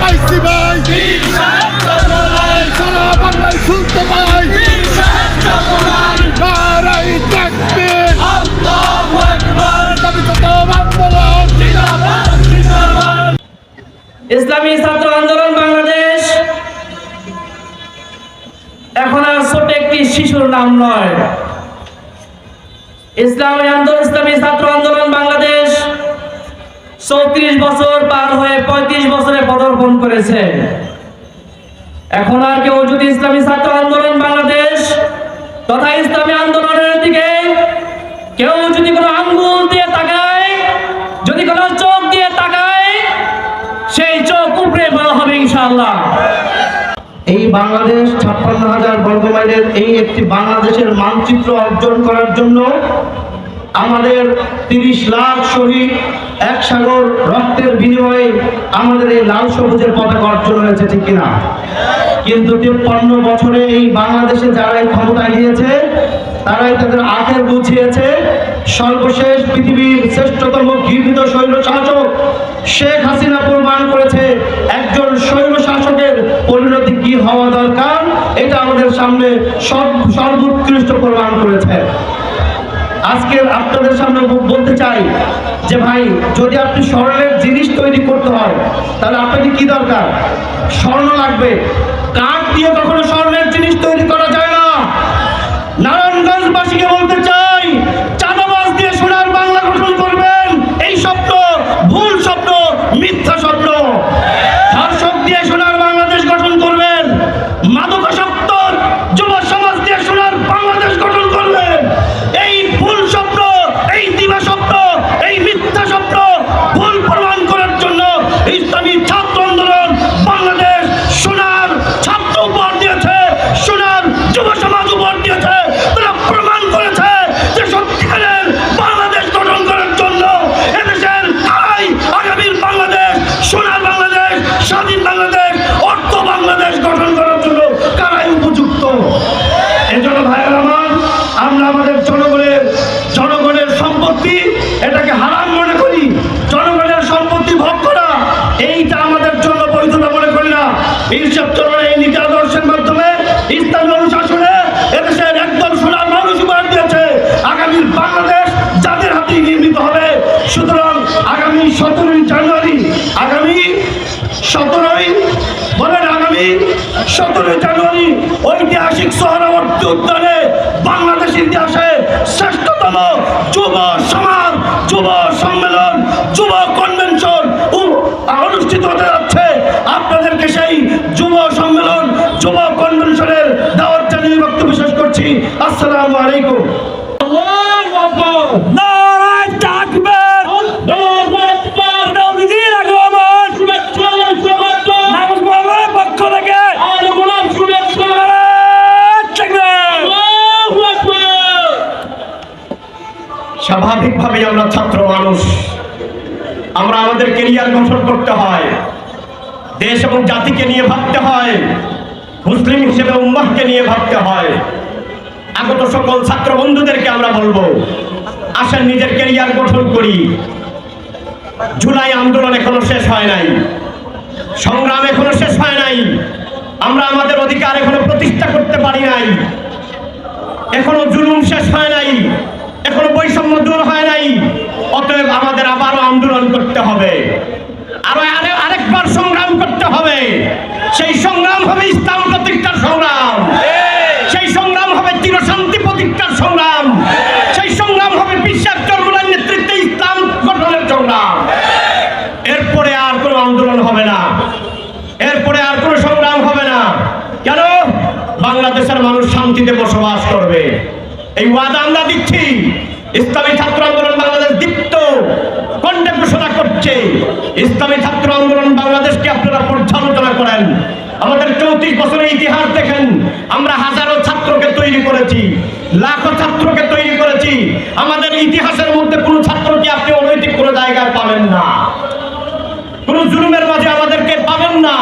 পাইছি ভাই সারা বাংলায় শুনতে পাই ইসলামী ছাত্র আন্দোলন বাংলাদেশ। এখন আর ছোট একটি শিশুর নাম নয়। ইসলামী আন্দোলন, ইসলামী ছাত্র আন্দোলন বাংলাদেশ চৌত্রিশ বছর পার হয়ে পঁয়ত্রিশ বছরে পদার্পণ করেছে। এখন আর কেউ যদি ইসলামী ছাত্র আন্দোলন বাংলাদেশ তথা ইসলামী আন্দোলনের দিকে কেউ যদি কোনো আঙ্গুল দিয়ে তাকায়, যদি কোনো চোখ দিয়ে তাকায়, সেই চোখ উপরে বলা হবে ইনশাআল্লাহ। এই বাংলাদেশ ছাপ্পান্ন হাজার বর্গমাইলের এই একটি বাংলাদেশের মানচিত্র অর্জন করার জন্য আমাদের তিরিশ লাখ শহীদ, এক সাগর রক্তের বিনিময়ে আমাদের এই লাল সবুজের পতাকা অর্জন হয়েছে, ঠিক কিনা? কিন্তু তিপ্পান্ন বছরে এই বাংলাদেশে যারা এই ক্ষমতায় গিয়েছে, তারাই তাদের আখের বুঝিয়েছে সর্বশেষ পৃথিবীর শ্রেষ্ঠতম ঘৃণিত শৈল শাসক শেখ হাসিনা প্রমাণ করেছে, একজন শৈল শাসকের পরিণতি কি হওয়া দরকার, এটা আমাদের সামনে সর্ব- সর্বোৎকৃষ্ট প্রমাণ করেছে। আজকে আপনাদের সামনে বলতে চাই যে ভাই, যদি আপনি স্বর্ণের জিনিস তৈরি করতে হয়, তাহলে আপনাকে কি দরকার? স্বর্ণ লাগবে। কাঠ দিয়ে কখনো স্বর্ণের জিনিস তৈরি সতেরোই জানুয়ারি ঐতিহাসিক সোহরাবর্তী উদ্যানে বাংলাদেশ ইতিহাসে শ্রেষ্ঠতম যুব সমাজ যুব মানুষ, আমরা আমাদের কেরিয়ার গঠন করতে হয়। দেশ এবং জাতিকে নিয়ে ভাবতে হয়। মুসলিম হিসেবে উম্মাহকে নিয়ে ভাবতে হয়। আগত সকল ছাত্র বন্ধুদেরকে আমরা বলব, আসেন নিজের কেরিয়ার গঠন করি। জুলাই আন্দোলন এখনও শেষ হয় নাই। সংগ্রাম এখনও শেষ হয় নাই। আমরা আমাদের অধিকার এখনও প্রতিষ্ঠা করতে পারি নাই। এখনও জুলুম শেষ হয় নাই। এখনও বৈষম্য দূর হয় নাই। অতএব আমাদের আবারও আন্দোলন করতে হবে। আরও আরে- আরেকবার সংগ্রাম করতে হবে। সেই সংগ্রাম হবে ইসলাম প্রতিষ্ঠার সংগ্রাম। সেই সংগ্রাম হবে চিরশান্তি প্রতিষ্ঠার সংগ্রাম। সেই সংগ্রাম হবে বিশ্বাস চর্মনার নেতৃত্বে ইসলাম গঠনের সংগ্রাম। এরপরে আর কোনো আন্দোলন হবে না। এরপরে আর কোনো সংগ্রাম হবে না। কেন? বাংলাদেশের মানুষ শান্তিতে বসবাস করবে। এই ওয়াদা আমরা দিচ্ছি। ইসলামী ছাত্র আন্দোলন ঘোষণা ইসলামী ছাত্র আন্দোলন বাংলাদেশকে আপনারা পর্যালোচনা করেন। আমাদের চৌত্রিশ বছরের ইতিহাস দেখেন, আমরা হাজারো ছাত্রকে তৈরি করেছি, লাখো ছাত্রকে তৈরি করেছি। আমাদের ইতিহাসের মধ্যে কোনো ছাত্রকে আপনি অনৈতিক কোনো জায়গায় পাবেন না। কোনো জুলুমের মাঝে আমাদেরকে পাবেন না।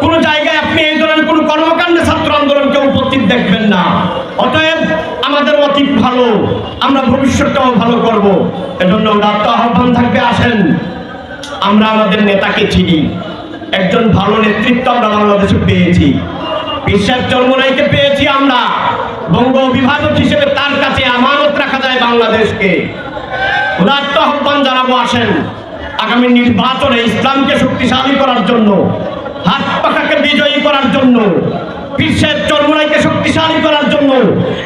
কোনো জায়গায় আপনি এই ধরনের কোনো কর্মকাণ্ডে ছাত্র আন্দোলনকে উপস্থিত দেখবেন না। অতএব আমাদের অতীত ভালো, আমরা ভবিষ্যৎটাও ভালো করব। এজন্য রাত আহ্বান থাকবে, আসেন। আমরা আমাদের নেতাকে চিনি। একজন ভালো নেতৃত্ব আমরা বাংলাদেশে পেয়েছি। বিশ্বের চর্মনাইকে পেয়েছি আমরা। বঙ্গ অভিভাবক হিসেবে তার কাছে আমানত রাখা যায় বাংলাদেশকে। উদাত্ত আহ্বান জানাব, আসেন। আগামী নির্বাচনে ইসলামকে শক্তিশালী করার জন্য, হাত পাখাকে বিজয়ী করার জন্য বিশ্বের চর্মনাইকে শক্তিশালী করার জন্য,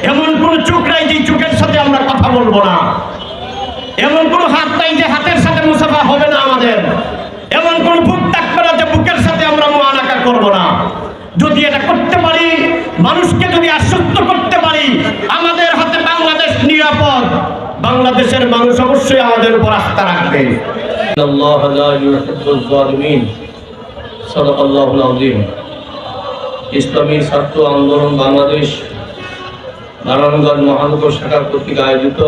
এমন কোন চোখ নাই যে চোখের সাথে আমরা কথা বলব না। এমন কোন হাত নাই যে হাতের সাথে মুসাফা হবে না আমাদের। এমন কোন বুক ত্যাগ করা যে বুকের সাথে আমরা মোয়ানাকা করব না। যদি এটা করতে পারি, মানুষকে যদি আশ্বস্ত করতে পারি, আমাদের হাতে বাংলাদেশ নিরাপদ। বাংলাদেশের মানুষ অবশ্যই আমাদের উপর আস্থা রাখবে। ইসলামী ছাত্র আন্দোলন বাংলাদেশ, নারায়ণগঞ্জ মহানগর শাখার কর্তৃক আয়োজিত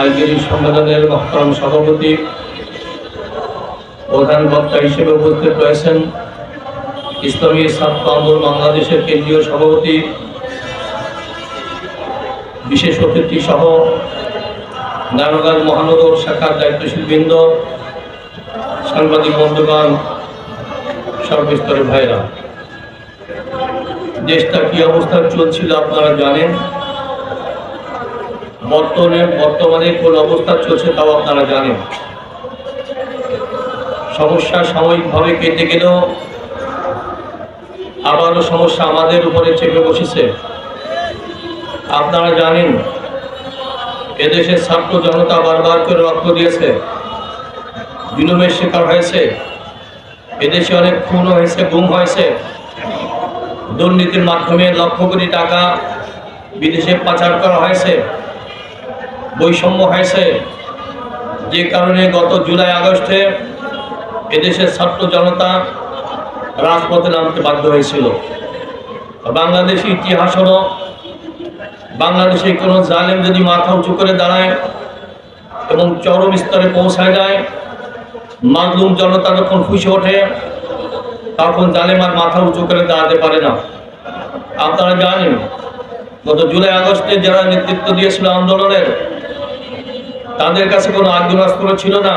এই সম্মেলনের মহতারাম সভাপতি প্রধান বক্তা হিসেবে উপস্থিত রয়েছেন ইসলামী ছাত্র আন্দোলন বাংলাদেশের কেন্দ্রীয় সভাপতি, বিশেষ অতিথি সহ নারায়ণগঞ্জ মহানগর শাখার দায়িত্বশীল বৃন্দ সাংবাদিক বন্ধুগণ, সর্বস্তরের ভাইরা দেশটা কি অবস্থা চলছিল আপনারা জানেন? বর্তমানে বর্তমানে কোন অবস্থা চলছে তাও আপনারা জানেন। সমস্যা সাময়িকভাবে কেটে গেলেও আবারও সমস্যা আমাদের উপরে চেপে বসেছে। আপনারা জানেন, এদেশের ছাত্র জনতা বারবার করে রক্ত দিয়েছে। বিলম্বের শিকার হয়েছে। এদেশে অনেক খুন হয়েছে, গুম হয়েছে। দুর্নীতির মাধ্যমে লক্ষ কোটি টাকা বিদেশে পাচার করা হয়েছে। বৈষম্য হয়েছে। যে কারণে গত জুলাই, আগস্টে এদেশের ছাত্র জনতা রাজপথে নামতে বাধ্য হয়েছিল। বাংলাদেশ ইতিহাস হলো, বাংলাদেশে কোনো জালেম যদি মাথা উঁচু করে দাঁড়ায় এবং চরম স্তরে পৌঁছায় যায়, মাজলুম জনতা যখন খুশি ওঠে, তখন জালেম আর মাথা উঁচু করে দাঁড়াতে পারে না। আপনারা জানেন, গত জুলাই, আগস্টে যারা নেতৃত্ব দিয়েছিল আন্দোলনের তাদের কাছে কোনো আগ্নেয়াস্ত্র ছিল না।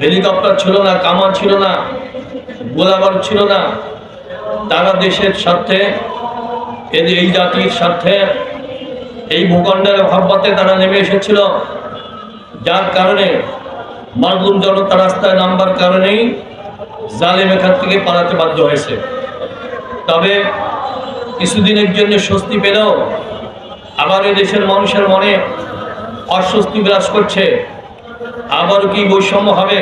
হেলিকপ্টার ছিল না, কামান ছিল না গোলাবার ছিল না। তারা দেশের স্বার্থে, এদের এই জাতির স্বার্থে, এই ভূখণ্ডের ভাববাতে তারা নেমে এসেছিল। যার কারণে মাজলুম জনতা রাস্তায় নামবার কারণেই জালেম এখান থেকে পালাতে বাধ্য হয়েছে। তবে কিছুদিনের জন্য স্বস্তি পেলেও আবার এ দেশের মানুষের মনে অস্বস্তি বিরাজ করছে। আবার কি বৈষম্য হবে?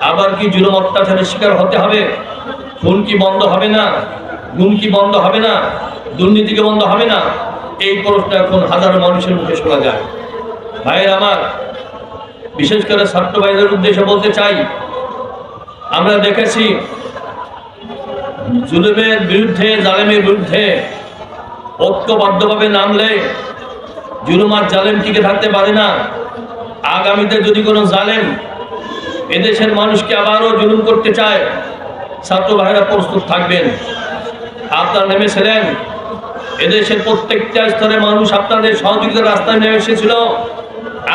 আবার কি জুলুম অত্যাচারের শিকার হতে হবে? খুন কি বন্ধ হবে না? গুম কি বন্ধ হবে না? দুর্নীতি কি বন্ধ হবে না? এই প্রশ্ন এখন হাজারো মানুষের মুখে শোনা যায়। ভাইয়ের আমার, বিশেষ করে ছাত্র ভাইদের উদ্দেশ্যে বলতে চাই, আমরা দেখেছি জুলুমের বিরুদ্ধে, জালেমের বিরুদ্ধে ঐক্যবদ্ধভাবে নামলে জুলুম আর জালেম টিকে থাকতে পারে না। আগামীতে যদি কোনো জালেম এদেশের মানুষকে আবারও জুলুম করতে চায়, ছাত্র ভাইরা প্রস্তুত থাকবেন। আপনারা নেমেছিলেন এদেশের প্রত্যেকটা স্তরে মানুষ আপনাদের সহযোগিতার রাস্তায় নেমে এসেছিল।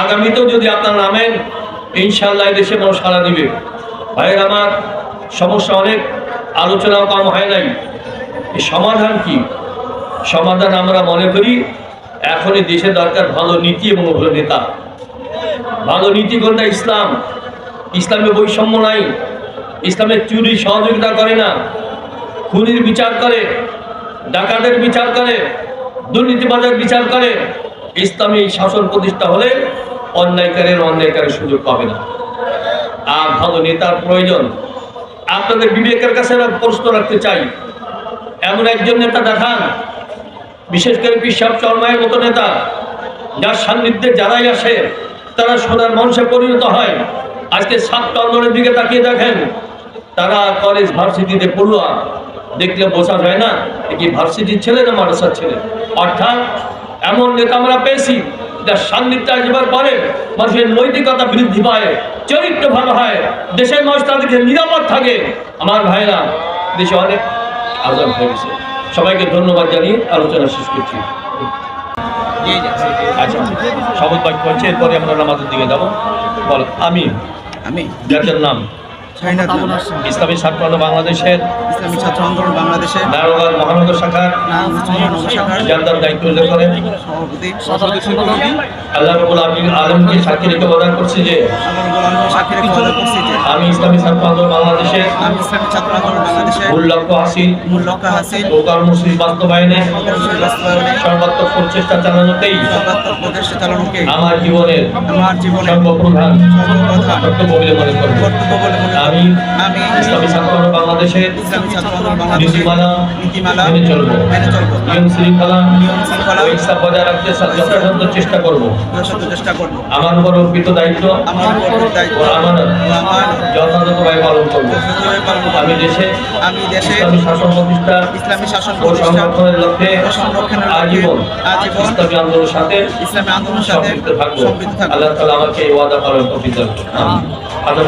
আগামীতেও যদি আপনারা নামেন ইনশাল্লাহ এদেশে মানুষ সাড়া দিবে। ভাইয়ের আমার সমস্যা অনেক, আলোচনাও কম হয় নাই। সমাধান কি? সমাধান আমরা মনে করি এখনই দেশে দরকার ভালো নীতি এবং ভালো নেতা ভালো নীতি কোনটা? ইসলাম। ইসলামে বৈষম্য নাই। ইসলামের চুরি সহযোগিতা করে না। খুনির বিচার করে, ডাকাতের বিচার করে, দুর্নীতিবাজের বিচার করে। ইসলামী শাসন প্রতিষ্ঠা হলে অন্যায়কারের অন্যায়কারের সুযোগ পাবে না। আর ভালো নেতার প্রয়োজন। আপনাদের বিবেকের কাছে প্রশ্ন রাখতে চাই। এমন একজন নেতা দেখান বিশেষ করে পিসাব চরমায়ের মতো নেতা, যার সান্নিধ্যে যারাই আসে, তারা সোনার মানুষে পরিণত হয়। আজকে সাত আন্দোলনের দিকে তাকিয়ে দেখেন, তারা কলেজ ভার্সিটিতে পড়ুয়া। দেখলে বোঝা যায় না কি ভার্সিটির ছেলে না মাদ্রাসার ছেলে? অর্থাৎ এমন নেতা আমরা পেয়েছি, যার সান্নিধ্যে আসবার পরে মানুষের নৈতিকতা বৃদ্ধি পায়, চরিত্র ভালো হয়, দেশের মানুষ তাদেরকে নিরাপদ থাকে। আমার ভাইরা, দেশে অনেক আজাদ হয়ে গেছে। সবাইকে ধন্যবাদ জানিয়ে আলোচনা শেষ করছি। আচ্ছা শপথ বাক্য হচ্ছে এরপরে আমরা নামাজের দিকে যাব। বল আমি আমি যাদের নাম। ইসলামী ছাত্র আন্দোলন বাংলাদেশের ইসলামী ছাত্র আন্দোলন বাংলাদেশে। নারায়ণগঞ্জ মহানগর শাখার শাখার দায়িত্ব উল্লেখ করেন। আল্লাহ রবুল আলমকে সাক্ষী রেখে প্রদান করছি যে আমি ইসলামী ছাত্র আন্দোলন বাংলাদেশের আমি ইসলামী ছাত্র আন্দোলন বাংলাদেশের মূল লক্ষ্য হাসিল মূল লক্ষ্য হাসিল ও কর্মসূচি বাস্তবায়নে সর্বাত্মক প্রচেষ্টা চালানোতেই সর্বাত্মক প্রচেষ্টা চালানোকে আমার জীবনের আমার জীবনে সর্বপ্রধান সর্বপ্রধান কর্তব্য বলে মনে করব। কর্তব্য বলে মনে করি। আমি আমি ইসলামী ছাত্র বাংলাদেশের ইসলামী ছাত্র নীতিমালা নীতিমালা মেনে চলব। মেনে চলবো। নিয়ম শৃঙ্খলা নিয়ম শৃঙ্খলা ইনসাফ বজায় রাখতে যথাসাধ্য চেষ্টা করব। চেষ্টা করব। আমার উপর অর্পিত দায়িত্ব আমার উপর দায়িত্ব ও আমার যথাযথভাবে পালন করব। আমি দেশে আমি দেশে ইসলামী শাসন প্রতিষ্ঠা ইসলামী শাসন প্রতিষ্ঠা লক্ষ্যে সংরক্ষণের আজীবন আজীবন ইসলামী আন্দোলনের সাথে ইসলামী আন্দোলনের সাথে সম্পৃক্ত থাকব। আল্লাহ তাআলা আমাকে এই ওয়াদা পালন করতে দেন আমিন আদম